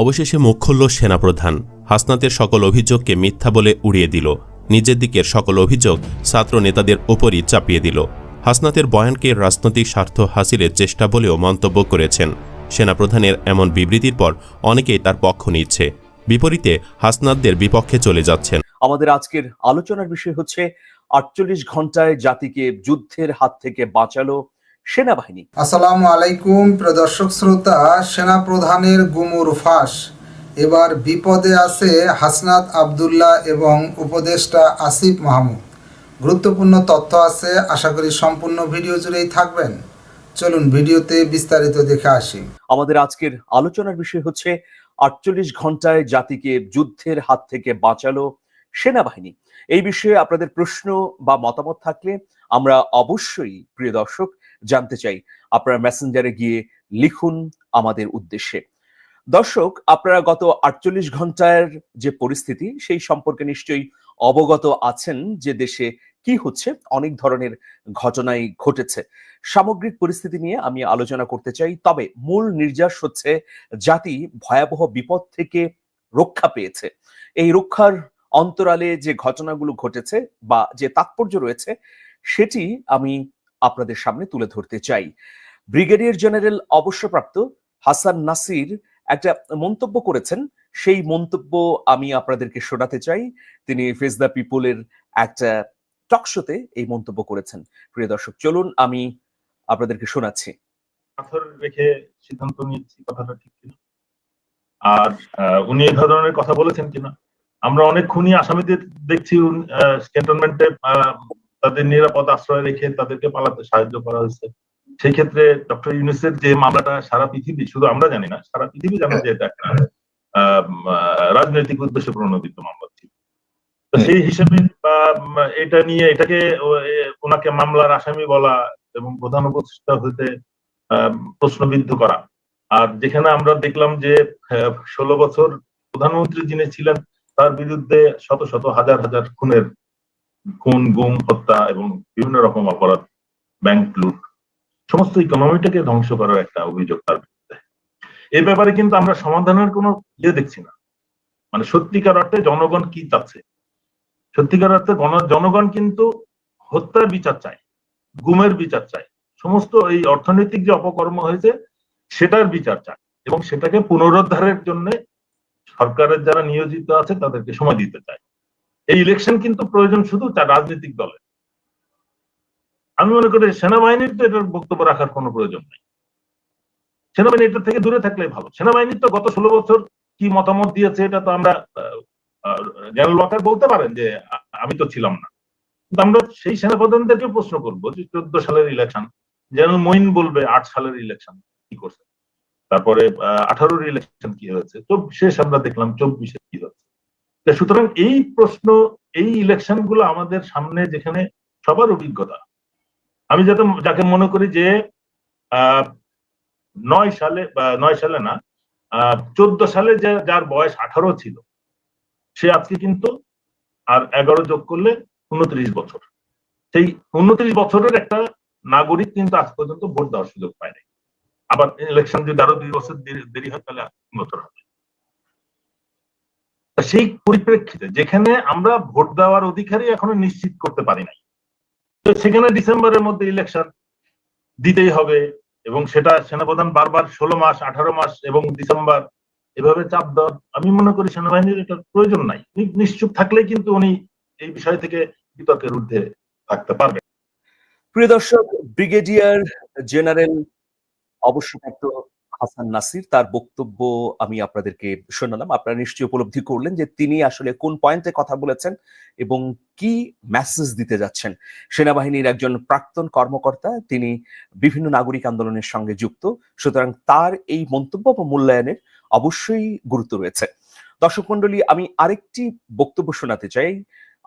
অবশেষে মুখ খুলল সেনাপ্রধান। হাসনাতের সকল অভিযোগকে মিথ্যা বলে উড়িয়ে দিল। নিজের দিকের সকল অভিযোগ ছাত্র নেতাদের ওপরই চাপিয়ে দিল। হাসনাতের বয়ানকে রাজনৈতিক স্বার্থ হাসিলের চেষ্টা বলেও মন্তব্য করেছেন। সেনাপ্রধানের এমন বিবৃতির পর অনেকেই তার পক্ষ নিচ্ছে। বিপরীতে হাসনাতদের বিপক্ষে চলে যাচ্ছেন। আমাদের আজকের আলোচনার বিষয় হচ্ছে, আটচল্লিশ ঘন্টায় জাতিকে যুদ্ধের হাত থেকে বাঁচালো সেনাবাহিনী। আসসালামু আলাইকুম প্রিয় দর্শক শ্রোতা সেনা প্রধানের গুমুর ফাঁস। এবার বিপদে আছে হাসনাত আবদুল্লাহ এবং উপদেষ্টা আসিফ মাহমুদ। গুরুত্বপূর্ণ তথ্য আছে আশা করি সম্পূর্ণ ভিডিও জুড়েই থাকবেন। চলুন ভিডিওতে বিস্তারিত দেখে আসি। আমাদের আজকের আলোচনার বিষয় হচ্ছে আটচল্লিশ ঘন্টায় জাতিকে যুদ্ধের হাত থেকে বাঁচালো সেনাবাহিনী। এই বিষয়ে আপনাদের প্রশ্ন বা মতামত থাকলে আমরা অবশ্যই প্রিয় দর্শক জানতে চাই। আপনারা মেসেঞ্জারে গিয়ে লিখুন আমাদের উদ্দেশ্যে। দর্শক, আপনারা গত আটচল্লিশ ঘণ্টার যে পরিস্থিতি, সেই সম্পর্কে নিশ্চয়ই অবগত আছেন যে দেশে কি হচ্ছে, অনেক ধরনের ঘটনাই ঘটেছে। সামগ্রিক পরিস্থিতি নিয়ে আমি আলোচনা করতে চাই, তবে মূল নির্যাস হচ্ছে জাতি ভয়াবহ বিপদ থেকে রক্ষা পেয়েছে। এই রক্ষার অন্তরালে যে ঘটনাগুলো ঘটেছে বা যে তাৎপর্য রয়েছে, সেটি আমি আপনাদের সামনে তুলে ধরতে চাই। ব্রিগেডিয়ার জেনারেল অবসরপ্রাপ্ত হাসান নাসির একটা মন্তব্য করেছেন। সেই মন্তব্য আমি আপনাদেরকে শোনাতে চাই। তিনি ফেস দ্য পিপলের একটা টকশোতে এই মন্তব্য করেছেন। প্রিয় দর্শক, চলুন আমি আপনাদেরকে শোনাচ্ছি। পাথর রেখে সিদ্ধান্ত নিয়েছি, কথাটা ঠিক কিনা? আর উনি এই ধরনের কথা বলেছেন কিনা? আমরা অনেক খুনি আসামিদের দেখছি ক্যান্টনমেন্টে তাদের নিরাপদ আশ্রয় রেখে তাদেরকে পালাতে সাহায্য করা হয়েছে। সেই ক্ষেত্রে ডক্টর ইউনুসের যে মামলাটা সারা পৃথিবী শুধু আমরা জানি না সারা পৃথিবী জানে যে এটা একটা রাজনৈতিক উদ্দেশ্যে প্রণোদিত মামলা ছিল। তো সেই হিসেবে এটা নিয়ে এটাকে ওনাকে মামলার আসামি বলা এবং প্রধান উপদেষ্টা আহ, প্রশ্নবিদ্ধ করা। আর যেখানে আমরা দেখলাম যে ষোলো বছর প্রধানমন্ত্রী যিনি ছিলেন তার বিরুদ্ধে শত শত হাজার হাজার খুনের খুন, গুম, হত্যা এবং বিভিন্ন রকম অপরাধ ব্যাংক লুট, সমস্ত ইকোনমিটাকে ধ্বংস করার একটা অভিযোগ তার বিরুদ্ধে। এই ব্যাপারে কিন্তু আমরা সমাধানের কোনো ইয়ে দেখছি না। মানে সত্যিকার অর্থে জনগণ কি চাচ্ছে? সত্যিকার অর্থে জনগণ কিন্তু হত্যার বিচার চায়, গুমের বিচার চায়। সমস্ত এই অর্থনৈতিক যে অপকর্ম হয়েছে, সেটার বিচার চায় এবং সেটাকে পুনরুদ্ধারের জন্য সরকারের যারা নিয়োজিত আছে, তাদেরকে সময় দিতে চায়। এই ইলেকশন কিন্তু প্রয়োজন শুধু তার রাজনৈতিক দলের। আমি মনে করি সেনাবাহিনীর তো এটার বক্তব্য রাখার কোনো প্রয়োজন নেই। সেনাবাহিনী এটা থেকে দূরে থাকলে ভালো। সেনাবাহিনীর তো গত ষোলো বছর কি মতামত দিয়েছে এটা তো আমরা জেনারেল ওয়াকার বলতে পারেন যে আমি তো ছিলাম না। কিন্তু আমরা সেই সেনাপ্রধানদেরকে প্রশ্ন করব যে চোদ্দ সালের ইলেকশন জেনারেল মইন বলবে আট সালের ইলেকশন কি করছে? তারপরে আঠারোর ইলেকশন কি হয়েছে? শেষ আমরা দেখলাম চব্বিশে কি হচ্ছে? তা সুতরাং এই প্রশ্ন, এই ইলেকশনগুলো আমাদের সামনে যেখানে সবার অভিজ্ঞতা। আমি যাতে যাকে মনে করি যে নয় সালে বা, নয় সালে না চোদ্দ সালে যে, যার বয়স আঠারো ছিল, সে আজকে কিন্তু আর এগারো যোগ করলে উনত্রিশ বছর। সেই উনত্রিশ বছরের একটা নাগরিক কিন্তু আজ পর্যন্ত ভোট দেওয়ার সুযোগ পায়নি। আবার ইলেকশন যদি আরও দুই বছর দেরি- হয় তাহলে বছর হবে সেই পরিপ্রেক্ষিতে যেখানে আমরা ভোট দেওয়ার অধিকারই এখনও নিশ্চিত করতে পারি নাই। তো সেখানে ডিসেম্বরের মধ্যে ইলেকশন দিতেই হবে এবং সেটা সেনাপ্রধান বারবার ষোলো মাস, আঠারো মাস এবং ডিসেম্বর এভাবে চাপ দেওয়া আমি মনে করি সেনাবাহিনীর এটার প্রয়োজন নাই। নিশ্চুপ থাকলেই কিন্তু উনি এই বিষয় থেকে বিতর্কের ঊর্ধ্বে থাকতে পারবেন। প্রিয় দর্শক, ব্রিগেডিয়ার জেনারেল অবসরপ্রাপ্ত হাসান নাসির, তার বক্তব্য আমি আপনাদেরকে শোনালাম। আপনারা নিশ্চয়ই উপলব্ধি করলেন যে তিনি আসলে কোন পয়েন্টে কথা বলেছেন এবং কি মেসেজ দিতে যাচ্ছেন। সেনাবাহিনীর একজন প্রাক্তন কর্মকর্তা, তিনি বিভিন্ন নাগরিক আন্দোলনের সঙ্গে যুক্ত, সুতরাং তার এই মন্তব্য বা মূল্যায়নের অবশ্যই গুরুত্ব রয়েছে। দর্শক মন্ডলী আমি আরেকটি বক্তব্য শোনাতে চাই।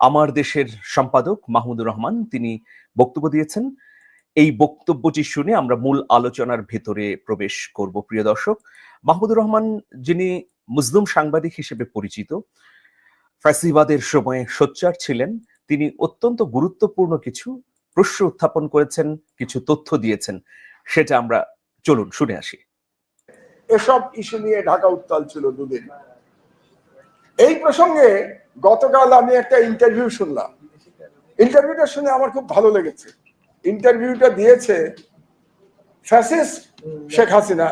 আমার দেশের সম্পাদক মাহমুদুর রহমান, তিনি বক্তব্য দিয়েছেন এই বক্তব্যটি শুনে আমরা মূল আলোচনার ভেতরে প্রবেশ করব, প্রিয় দর্শক। মাহমুদুর রহমান যিনি মুসলিম সাংবাদিক হিসেবে পরিচিত, ফ্যাসিবাদের সময়ে সোচ্চার ছিলেন, তিনি অত্যন্ত গুরুত্বপূর্ণ কিছু প্রশ্ন উত্থাপন করেছেন, কিছু তথ্য দিয়েছেন, সেটা আমরা চলুন শুনে আসি। এসব ইস্যু নিয়ে ঢাকা উত্তাল ছিল দুদিন। এই প্রসঙ্গে গতকাল আমি একটা ইন্টারভিউ শুনলাম। ইন্টারভিউটা শুনে আমার খুব ভালো লেগেছে। ইন্টারভিউটা দিয়েছে ফ্যাসিস্ট শেখ হাসিনা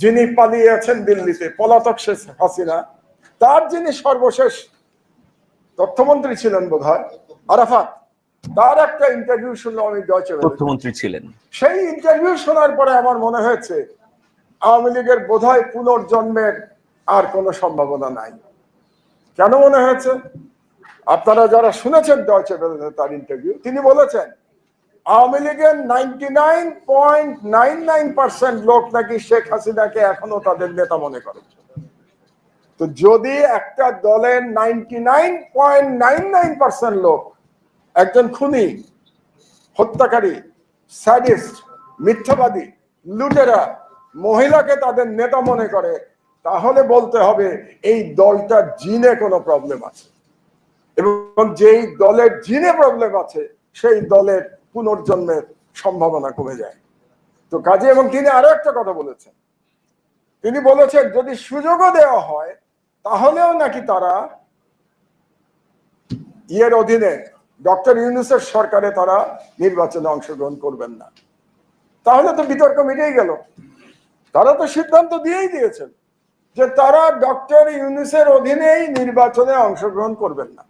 যিনি পালিয়ে আছেন দিল্লিতে পলাতক শেখ হাসিনা। তার যিনি সর্বশেষ তথ্যমন্ত্রী ছিলেন বোধ হয় আরাফাত তার একটা ইন্টারভিউ শুনলাম আমি ডয়চে। তথ্যমন্ত্রী ছিলেন। সেই ইন্টারভিউ শোনার পরে আমার মনে হয়েছে আওয়ামী লীগের বোধহয় পুনর্জন্মের আর কোনো সম্ভাবনা নাই। কেন মনে হয়েছে? আপনারা যারা শুনেছেন ডয়চে তার ইন্টারভিউ তিনি বলেছেন আওয়ামী লীগের নাইনটি নাইন পয়েন্ট নাইন লোক নাকি শেখ হাসিনাকে এখনও তাদের নেতা মনে করে। তো যদি একটা দলের নাইনটি লোক একজন খুনি, হত্যাকারী, স্যাডিস্ট, মিথ্যাবাদী, লুটেরা মহিলাকে তাদের নেতা মনে করে, তাহলে বলতে হবে এই দলটার জিনে কোনো প্রবলেম আছে। এবং যেই দলের জিনে প্রবলেম আছে, সেই দলের পুনর্জন্মের সম্ভাবনা কমে যায়। তো কাজে এবং তিনি আরও একটা কথা বলেছেন। তিনি বলেছেন, যদি সুযোগও দেওয়া হয়, তাহলেও নাকি তারা ইয়ের অধীনে ডক্টর ইউনুসের সরকারে তারা নির্বাচনে অংশগ্রহণ করবেন না। তাহলে তো বিতর্ক মিটেই গেল। তারা তো সিদ্ধান্ত দিয়েই দিয়েছেন যে তারা ডক্টর ইউনুসের অধীনেই নির্বাচনে অংশগ্রহণ করবেন না।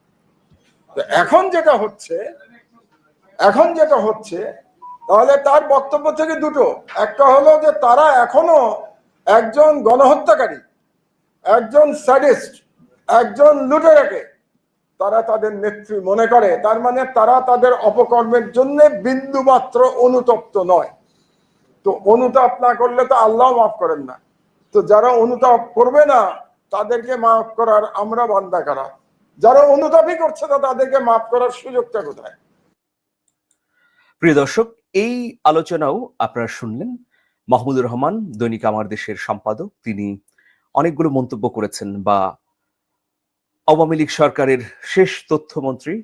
এখন যেটা হচ্ছে এখন যেটা হচ্ছে, তাহলে তার বক্তব্য থেকে দুটো। একটা হলো যে তারা এখনও একজন গণহত্যাকারী, একজন স্যাডিস্ট, একজন লুটেরাকে তারা তাদের নেত্রী মনে করে। তার মানে তারা তাদের অপকর্মের জন্য বিন্দু মাত্র অনুতপ্ত নয়। তো অনুতাপ না করলে তো আল্লাহ মাফ করেন না। তো যারা অনুতাপ করবে না, তাদেরকে মাফ করার আমরা বান্দা করা? যারা অনুতাপই করছে না, তাদেরকে মাফ করার সুযোগটা কোথায়? প্রিয় দর্শক, এই আলোচনাও আপনারা শুনলেন। মাহমুদুর রহমান, দৈনিক আমার দেশের সম্পাদক, তিনি অনেকগুলো মন্তব্য করেছেন বা আওয়ামী লীগ সরকারের শেষ তথ্যমন্ত্রী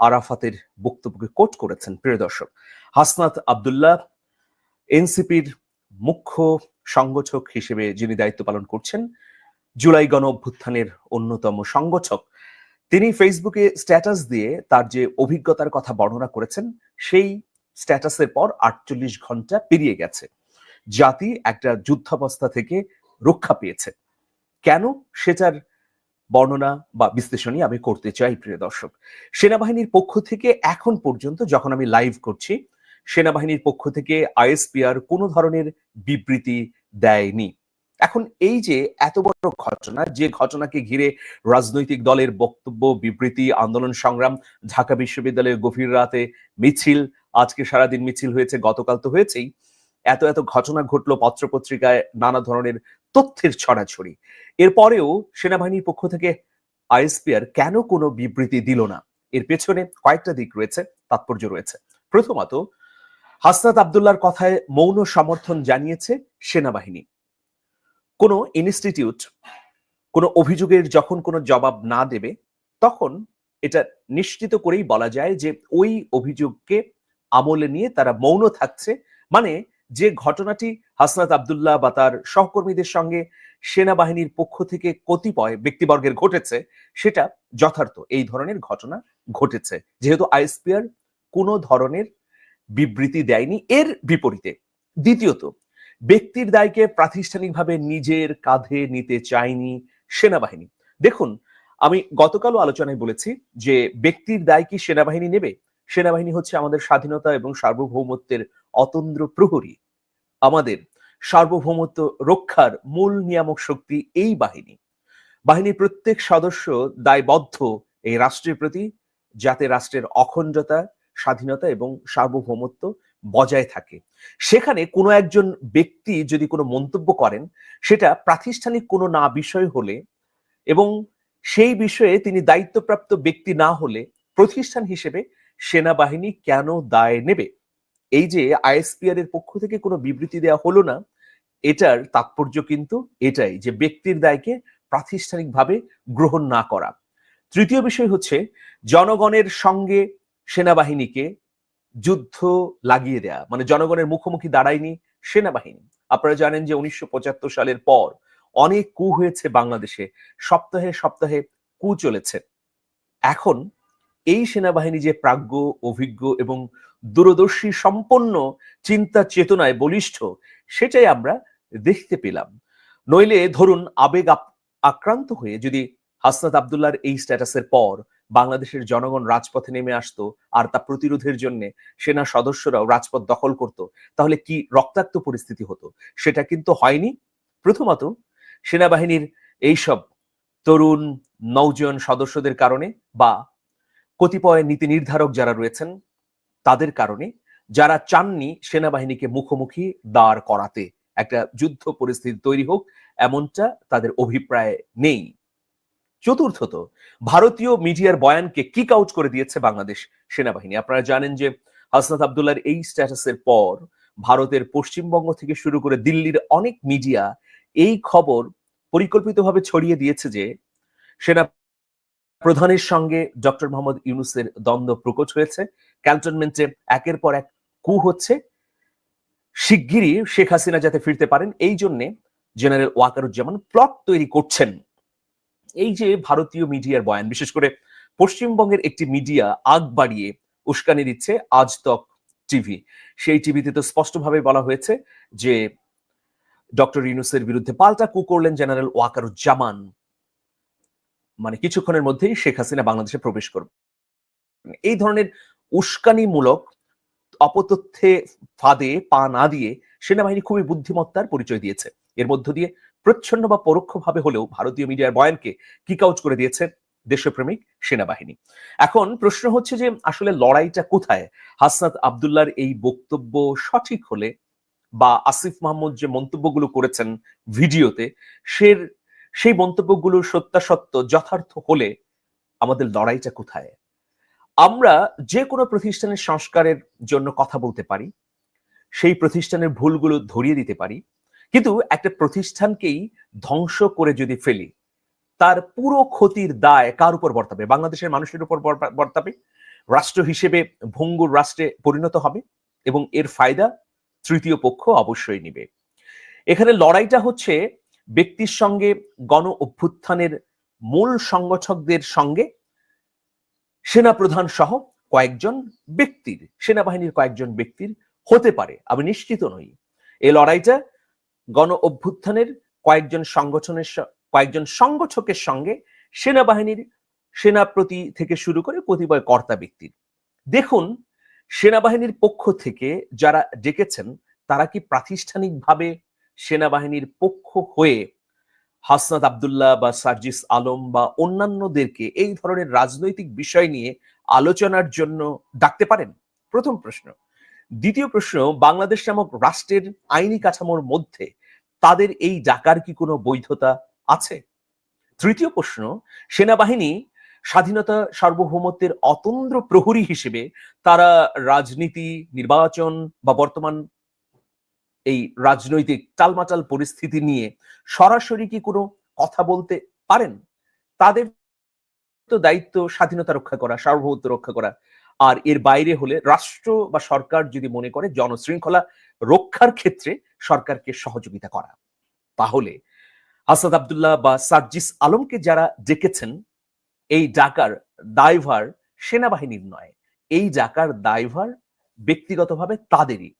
আরাফাতের বক্তব্যকে কোট করেছেন। প্রিয় দর্শক, হাসনাত আবদুল্লাহ এনসিপির মুখ্য সংগঠক হিসেবে যিনি দায়িত্ব পালন করছেন, জুলাই গণ অভ্যুত্থানের অন্যতম সংগঠক, তিনি ফেসবুকে স্ট্যাটাস দিয়ে তার যে অভিজ্ঞতার কথা বর্ণনা করেছেন, সেই স্ট্যাটাসের পর আটচল্লিশ ঘণ্টা পেরিয়ে গেছে। জাতি একটা যুদ্ধাবস্থা থেকে রক্ষা পেয়েছে। কেন? সেটার বর্ণনা বা বিশ্লেষণই আমি করতে চাই, প্রিয় দর্শক। সেনাবাহিনীর পক্ষ থেকে এখন পর্যন্ত যখন আমি লাইভ করছি, সেনাবাহিনীর পক্ষ থেকে আইএসপিআর কোনো ধরনের বিবৃতি দেয়নি। এখন এই যে এত বড় ঘটনা, যে ঘটনাকে ঘিরে রাজনৈতিক দলের বক্তব্য, বিবৃতি, আন্দোলন সংগ্রাম, ঢাকা বিশ্ববিদ্যালয়ের গভীর রাতে মিছিল, আজকে সারাদিন মিছিল হয়েছে, গতকাল তো হয়েছেই, এত এত ঘটনা ঘটলো পত্রপত্রিকায় নানা ধরনের তথ্যের ছড়াছড়ি। এরপরেও সেনাবাহিনীর পক্ষ থেকে আইএসপিআর কেন কোনো বিবৃতি দিল না? এর পেছনে কয়েকটা দিক রয়েছে, তাৎপর্য রয়েছে। প্রথমত, হাসনাত আবদুল্লার কথায় মৌন সমর্থন জানিয়েছে সেনাবাহিনী। কোনো ইনস্টিটিউট কোনো অভিযোগের যখন কোনো জবাব না দেবে, তখন এটা নিশ্চিত করেই বলা যায় যে ওই অভিযোগকে আমলে নিয়ে তারা মৌন থাকছে। মানে যে ঘটনাটি হাসনাত আবদুল্লাহ বা তার সহকর্মীদের সঙ্গে সেনাবাহিনীর পক্ষ থেকে কতিপয় ব্যক্তিবর্গের ঘটেছে, সেটা যথার্থ এই ধরনের ঘটনা ঘটেছে। যেহেতু আইএসপিআর কোনো ধরনের বিবৃতি দেয়নি, এর বিপরীতে দ্বিতীয়ত ব্যক্তির দায়কে প্রাতিষ্ঠানিকভাবে নিজের কাঁধে নিতে চায়নি সেনাবাহিনী। দেখুন, আমি গতকালও আলোচনায় বলেছি যে ব্যক্তির দায় কি সেনাবাহিনী নেবে? সেনাবাহিনী হচ্ছে আমাদের স্বাধীনতা এবং সার্বভৌমত্বের অতন্দ্র প্রহরী। আমাদের সার্বভৌমত্ব রক্ষার মূল নিয়ামক শক্তি এই বাহিনী। বাহিনীর প্রত্যেক সদস্য দায়বদ্ধ এই রাষ্ট্রের প্রতি, যাতে রাষ্ট্রের অখণ্ডতা, স্বাধীনতা এবং সার্বভৌমত্ব বজায় থাকে। সেখানে কোনো একজন ব্যক্তি যদি কোনো মন্তব্য করেন, সেটা প্রাতিষ্ঠানিক কোনো না বিষয় হলে এবং সেই বিষয়ে তিনি দায়িত্বপ্রাপ্ত ব্যক্তি না হলে প্রতিষ্ঠান হিসেবে সেনাবাহিনী কেন দায় নেবে? এই যে আইএসপিআর এর পক্ষ থেকে কোনো বিবৃতি দেওয়া হলো না, এটার তাৎপর্য কিন্তু এটাই যে ব্যক্তির দায়কে প্রাতিষ্ঠানিকভাবে গ্রহণ না করা। তৃতীয় বিষয় হচ্ছে, জনগণের সঙ্গে সেনাবাহিনীকে যুদ্ধ লাগিয়ে দেয়া মানে জনগণের মুখোমুখি দাঁড়ায়নি সেনাবাহিনী। আপনারা জানেন যে উনিশশো পঁচাত্তর সালের পর অনেক কু হয়েছে বাংলাদেশে, সপ্তাহে সপ্তাহে কু চলেছে। এখন এই সেনাবাহিনী যে প্রাজ্ঞ, অভিজ্ঞ এবং দূরদর্শী, সম্পন্ন, চিন্তা চেতনায় বলিষ্ঠ, সেটাই আমরা দেখতে পেলাম। নইলে ধরুন আবেগ আক্রান্ত হয়ে যদি হাসনাত আবদুল্লার এই স্ট্যাটাসের পর বাংলাদেশের জনগণ রাজপথে নেমে আসতো আর তা প্রতিরোধের জন্য সেনা সদস্যরাও রাজপথ দখল করত, তাহলে কি রক্তাক্ত পরিস্থিতি হতো? সেটা কিন্তু হয়নি। প্রথমত, সেনাবাহিনীর এইসব তরুণ নৌজন সদস্যদের কারণে বা কতিপয় নীতি নির্ধারক যারা রয়েছেন তাদের কারণে যারা চাননি সেনাবাহিনীকে মুখোমুখি দাঁড় করাতে। একটা যুদ্ধ পরিস্থিতি তৈরি হোক, এমনটা তাদের অভিপ্রায় নেই। চতুর্থত, ভারতীয় মিডিয়ার বয়ানকে কিক আউট করে দিয়েছে বাংলাদেশ সেনাবাহিনী। আপনারা জানেন যে হাসনাত আবদুল্লার এই স্ট্যাটাসের পর ভারতের পশ্চিমবঙ্গ থেকে শুরু করে দিল্লির অনেক মিডিয়া এই খবর পরিকল্পিতভাবে ছড়িয়ে দিয়েছে যে সেনা প্রধানের সঙ্গে ডক্টর মোহাম্মদ ইউনুসের দ্বন্দ্ব প্রকট হয়েছে। ক্যান্টনমেন্টে একের পর এক কু হচ্ছে। শিগগিরই শেখ হাসিনা যাতে ফিরতে পারেন, এই জন্যে জেনারেল ওয়াকারুজ্জামান প্লট তৈরি করছেন। এই যে ভারতীয় মিডিয়ার বয়ান, বিশেষ করে পশ্চিমবঙ্গের একটি মিডিয়া আগ বাড়িয়ে উস্কানি দিচ্ছে আজ তক টিভি। সেই টিভিতে তো স্পষ্টভাবে বলা হয়েছে যে ডক্টর ইউনুসের বিরুদ্ধে পাল্টা কু করলেন জেনারেল ওয়াকারুজ্জামান। মানে কিছুক্ষণের মধ্যেই শেখ হাসিনা বাংলাদেশে প্রবেশ করবে। এই ধরনের উস্কানিমূলক অপতথ্যে ফাঁদে পা না দিয়ে সেনাবাহিনী খুবই বুদ্ধিমত্তার পরিচয় দিয়েছে। এর মধ্য দিয়ে প্রচ্ছন্ন বা পরোক্ষভাবে হলেও ভারতীয় মিডিয়ার বয়ানকে কিক আউট করে দিয়েছে দেশপ্রেমিক সেনাবাহিনী। এখন প্রশ্ন হচ্ছে যে, আসলে লড়াইটা কোথায়? হাসনাত আবদুল্লার এই বক্তব্য সঠিক হলে বা আসিফ মাহমুদ যে মন্তব্যগুলো করেছেন ভিডিওতে সে সেই মন্তব্যগুলোর সত্যাসত্য যথার্থ হলে আমাদের লড়াইটা কোথায়? আমরা যে কোনো প্রতিষ্ঠানের সংস্কারের জন্য কথা বলতে পারি, সেই প্রতিষ্ঠানের ভুলগুলো ধরিয়ে দিতে পারি কিন্তু একটা প্রতিষ্ঠানকেই ধ্বংস করে যদি ফেলি, তার পুরো ক্ষতির দায় কার উপর বর্তাবে? বাংলাদেশের মানুষের উপর বর্তাবে? রাষ্ট্র হিসেবে ভঙ্গুর রাষ্ট্রে পরিণত হবে এবং এর ফায়দা তৃতীয় পক্ষ অবশ্যই নিবে। এখানে লড়াইটা হচ্ছে ব্যক্তির সঙ্গে গণ অভ্যুত্থানের মূল সংগঠকদের সঙ্গে সেনাপ্রধান সহ কয়েকজন ব্যক্তির, সেনাবাহিনীর কয়েকজন ব্যক্তির হতে পারে। আমি নিশ্চিত নই। এই লড়াইটা গণ অভ্যুত্থানের কয়েকজন সংগঠনের কয়েকজন সংগঠকের সঙ্গে সেনাবাহিনীর সেনাপ্রতি থেকে শুরু করে কতিপয় কর্তা ব্যক্তির। দেখুন, সেনাবাহিনীর পক্ষ থেকে যারা ডেকেছেন, তারা কি প্রাতিষ্ঠানিকভাবে সেনাবাহিনীর পক্ষ হয়ে হাসনাত আবদুল্লাহ বা সার্জিস আলম বা অন্যান্যদেরকে এই ধরনের রাজনৈতিক বিষয় নিয়ে আলোচনার জন্য ডাকতে পারেন? প্রথম প্রশ্ন। দ্বিতীয় প্রশ্ন, বাংলাদেশ নামক রাষ্ট্রের আইনি কাঠামোর মধ্যে তাদের এই ডাকার কি কোনো বৈধতা আছে? তৃতীয় প্রশ্ন, সেনাবাহিনী স্বাধীনতা সার্বভৌমত্বের অতন্দ্র প্রহরী হিসেবে তারা রাজনীতি, নির্বাচন বা বর্তমান এই রাজনৈতিক টালমাটাল পরিস্থিতি নিয়ে সরাসরি কি কোনো কথা বলতে পারেন? তাদের তো দায়িত্ব স্বাধীনতা রক্ষা করা, সার্বভৌমত্ব রক্ষা করা। আর এর বাইরে হলে রাষ্ট্র বা সরকার যদি মনে করে জনশৃঙ্খলা রক্ষার ক্ষেত্রে সরকারকে সহযোগিতা করা। তাহলে হাসাদ আবদুল্লাহ বা সার্জিস আলমকে যারা ডেকেছেন, এই ডাকার দায়ভার সেনাবাহিনীর নয়। এই ডাকার দায়ভার ব্যক্তিগতভাবে তাদেরই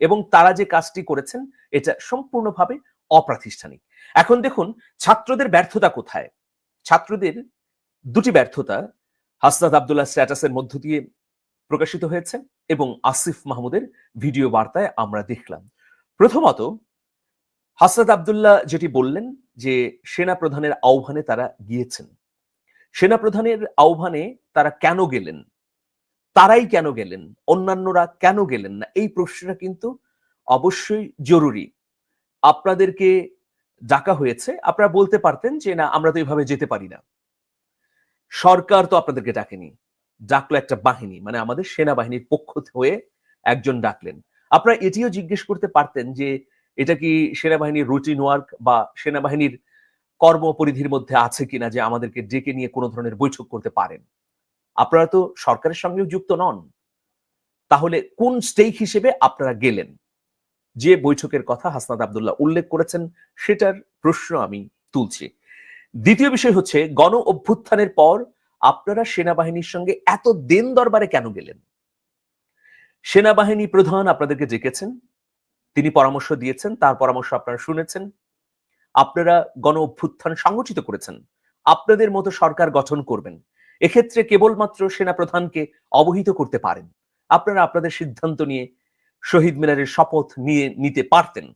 এবং তারা যে কাজটি করেছেন, এটা সম্পূর্ণভাবে অপ্রাতিষ্ঠানিক। এখন দেখুন, ছাত্রদের ব্যর্থতা কোথায়? ছাত্রদের দুটি ব্যর্থতা হাসনাত আবদুল্লাহ স্ট্যাটাসের মধ্য দিয়ে প্রকাশিত হয়েছে এবং আসিফ মাহমুদের ভিডিও বার্তায় আমরা দেখলাম। প্রথমত হাসনাত আবদুল্লাহ যেটি বললেন যে সেনা প্রধানের আহ্বানে তারা গিয়েছেন। সেনা প্রধানের আহ্বানে তারা কেন গেলেন? তারাই কেন গেলেন? অন্যান্যরা কেন গেলেন না? এই প্রশ্নটা কিন্তু অবশ্যই জরুরি। আপনাদেরকে ডাকা হয়েছে, আপনারা বলতে পারতেন যে না, আমরা তো এইভাবে যেতে পারি না। সরকার তো আপনাদেরকে ডাকেনি। ডাকলো একটা বাহিনী মানে আমাদের সেনাবাহিনীর পক্ষ হয়ে একজন ডাকলেন। আপনারা এটিও জিজ্ঞেস করতে পারতেন যে এটা কি সেনাবাহিনীর রুটিন ওয়ার্ক বা সেনাবাহিনীর কর্মপরিধির মধ্যে আছে কিনা যে আমাদেরকে ডেকে নিয়ে কোনো ধরনের বৈঠক করতে পারেন? আপনারা তো সরকারের সঙ্গেও যুক্ত নন। তাহলে কোন স্টেক হিসেবে আপনারা গেলেন? যে বৈঠকের কথা হাসনাদ আবদুল্লাহ উল্লেখ করেছেন, সেটার প্রশ্ন আমি তুলছি। দ্বিতীয় বিষয় হচ্ছে, গণ অভ্যুত্থানের পর আপনারা সেনাবাহিনীর সঙ্গে এত দেন দরবারে কেন গেলেন? সেনাবাহিনী প্রধান আপনাদেরকে ডেকেছেন। তিনি পরামর্শ দিয়েছেন, তার পরামর্শ আপনারা শুনেছেন। আপনারা গণ অভ্যুত্থান সংগঠিত করেছেন। আপনাদের মতো সরকার গঠন করবেন। এক্ষেত্রে কেবলমাত্র সেনা প্রধানকে অবহিত করতে পারেন। আপনারা আপনাদের সিদ্ধান্ত নিয়ে শহীদ মিনারের শপথ নিয়ে নিতে পারতেন।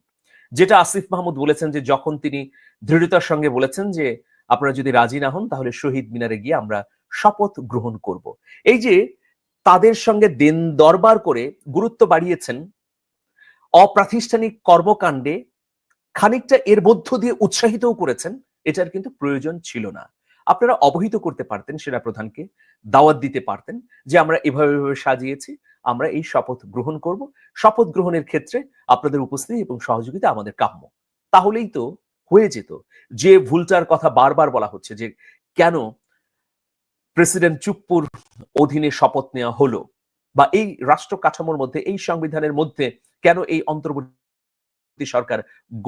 যেটা আসিফ মাহমুদ বলেছেন যে, যখন তিনি দৃঢ়তার সঙ্গে বলেছেন যে, আপনারা যদি রাজি না হন, তাহলে শহীদ মিনারে গিয়ে আমরা শপথ গ্রহণ করব। এই যে তাদের সঙ্গে দিন দরবার করে গুরুত্ব বাড়িয়েছেন। অপ্রাতিষ্ঠানিক কর্মকাণ্ডে খানিকটা এর মধ্য দিয়ে উৎসাহিতও করেছেন, এটার কিন্তু প্রয়োজন ছিল না। আপনারা অবহিত করতে পারতেন সেনা প্রধানকে, দাওয়াত দিতে পারতেন যে আমরা এভাবে এভাবে সাজিয়েছি, আমরা এই শপথ গ্রহণ করব। শপথ গ্রহণের ক্ষেত্রে আপনাদের উপস্থিতি এবং সহযোগিতা আমাদের কাম্য। তাহলেই তো হয়ে যেত। যে ভুলটার কথা বারবার বলা হচ্ছে যে কেন প্রেসিডেন্ট চুপ্পুর অধীনে শপথ নেওয়া হলো বা এই রাষ্ট্র কাঠামোর মধ্যে, এই সংবিধানের মধ্যে কেন এই অন্তর্বর্তী সরকার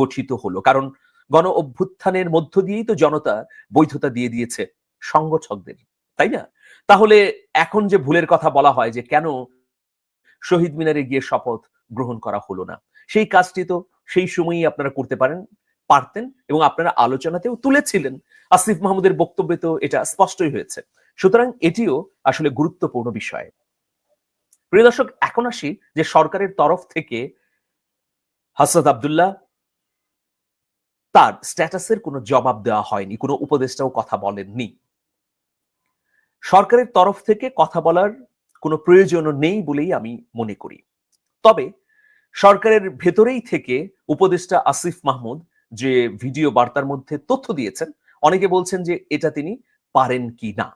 গঠিত হলো? কারণ গণ অভ্যুত্থানের মধ্য দিয়েই তো জনতা বৈধতা দিয়ে দিয়েছে সংগঠকদের, তাই না? তাহলে এখন যে ভুলের কথা বলা হয় যে কেন শহীদ মিনারে গিয়ে শপথ গ্রহণ করা হলো না, সেই কাজটি তো সেই সময়ই আপনারা করতে পারেন, পারতেন এবং আপনারা আলোচনাতেও তুলেছিলেন। আসিফ মাহমুদের বক্তব্যে তো এটা স্পষ্টই হয়েছে। সুতরাং এটিও আসলে গুরুত্বপূর্ণ বিষয়। প্রিয় দর্শক, এখন আসি যে সরকারের তরফ থেকে হাসাদ আবদুল্লাহ তার স্ট্যাটাসের কোনো জবাব দেওয়া হয়নি, কোনো উপদেষ্টাও কথা বলেননি। সরকারের তরফ থেকে কথা বলার কোনো প্রয়োজন নেই বলেই আমি মনে করি। তবে সরকারের ভেতরেই থেকে উপদেষ্টা আসিফ মাহমুদ যে ভিডিও বার্তার মধ্যে তথ্য দিয়েছেন, অনেকে বলছেন যে এটা তিনি পারেন কি না।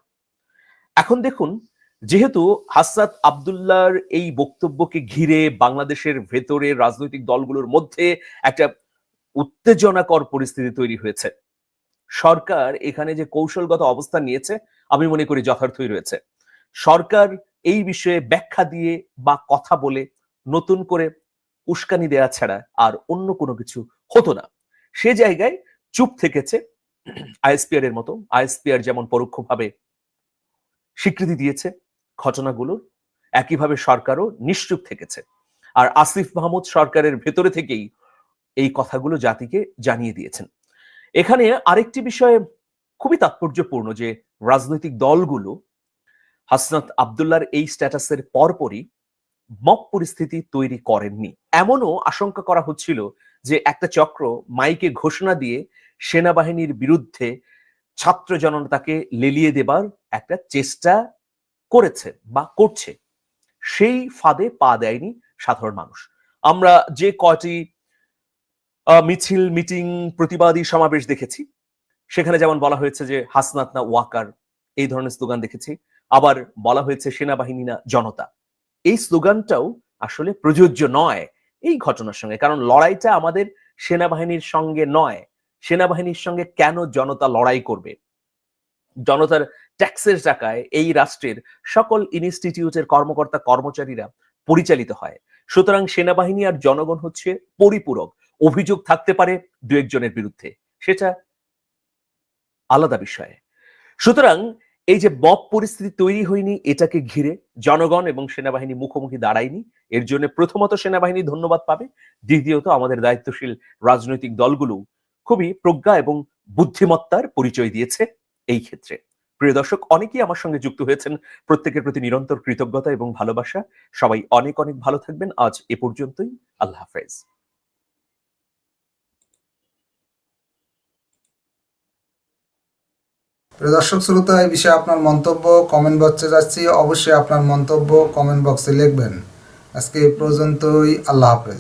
এখন দেখুন, যেহেতু হাসাত আবদুল্লাহর এই বক্তব্যকে ঘিরে বাংলাদেশের ভেতরে রাজনৈতিক দলগুলোর মধ্যে একটা উত্তেজনাকর পরিস্থিতি তৈরি হয়েছে। সরকার এখানে যে কৌশলগত অবস্থান নিয়েছে, আমি মনে করি যথার্থই রয়েছে। সরকার এই বিষয়ে ব্যাখ্যা দিয়ে বা কথা বলে নতুন করে উস্কানি দেয়া ছাড়া আর অন্য কোনো কিছু হতো না। সে জায়গায় চুপ থেকেছে আইএসপিআর এর মতো। আইএসপিআর যেমন পরোক্ষভাবে স্বীকৃতি দিয়েছে ঘটনাগুলোর। একইভাবে সরকারও নিশ্চুপ থেকেছে। আর আসিফ মাহমুদ সরকারের ভেতরে থেকেই এই কথাগুলো জাতিকে জানিয়ে দিয়েছেন। এখানে আরেকটি বিষয় খুবই তাৎপর্যপূর্ণ যে রাজনৈতিক দলগুলো হাসনাত আবদুল্লার এই স্ট্যাটাসের পরপরই মক পরিস্থিতি তৈরি করেননি। এমনও আশঙ্কা করা হচ্ছিল যে একটা চক্র মাইকে ঘোষণা দিয়ে সেনাবাহিনীর বিরুদ্ধে ছাত্র জনতাকে লেলিয়ে দেবার একটা চেষ্টা করেছে বা করছে। সেই ফাঁদে পা দেয়নি সাধারণ মানুষ। আমরা যে কয়টি মিছিল, মিটিং, প্রতিবাদী সমাবেশ দেখেছি, সেখানে যেমন বলা হয়েছে যে হাসনাত না ওয়াকার এই ধরনের স্লোগান দেখেছি, আবার বলা হয়েছে সেনাবাহিনী না জনতা। এই স্লোগানটাও আসলে প্রযোজ্য নয় এই ঘটনার সঙ্গে, কারণ লড়াইটা আমাদের সেনাবাহিনীর সঙ্গে নয়। সেনাবাহিনীর সঙ্গে কেন জনতা লড়াই করবে? জনতার ট্যাক্সের টাকায় এই রাষ্ট্রের সকল ইনস্টিটিউটের কর্মকর্তা কর্মচারীরা পরিচালিত হয়। সুতরাং সেনাবাহিনী আর জনগণ হচ্ছে পরিপূরক। অভিযোগ থাকতে পারে দু একজনের বিরুদ্ধে। সেটা আলাদা বিষয়। সুতরাং এই যে বব পরিস্থিতি তৈরি হয়নি, এটাকে ঘিরে জনগণ এবং সেনাবাহিনী মুখোমুখি দাঁড়ায়নি। এর জন্য প্রথমত সেনাবাহিনী ধন্যবাদ পাবে। দ্বিতীয়ত আমাদের দায়িত্বশীল রাজনৈতিক দলগুলো খুবই প্রজ্ঞা এবং বুদ্ধিমত্তার পরিচয় দিয়েছে। এই ক্ষেত্রে। প্রিয় দর্শক, অনেকেই আমার সঙ্গে যুক্ত হয়েছেন। প্রত্যেকের প্রতি নিরন্তর কৃতজ্ঞতা এবং ভালোবাসা। সবাই অনেক অনেক ভালো থাকবেন। আজ এ পর্যন্তই। আল্লাহ হাফেজ। প্রিয় দর্শক, শ্রোতা, এই বিষয়ে আপনার মন্তব্য কমেন্ট বক্সে যাচ্ছি। অবশ্যই আপনার মন্তব্য কমেন্ট বক্সে লিখবেন। আজকে এই পর্যন্তই। আল্লাহ হাফেজ।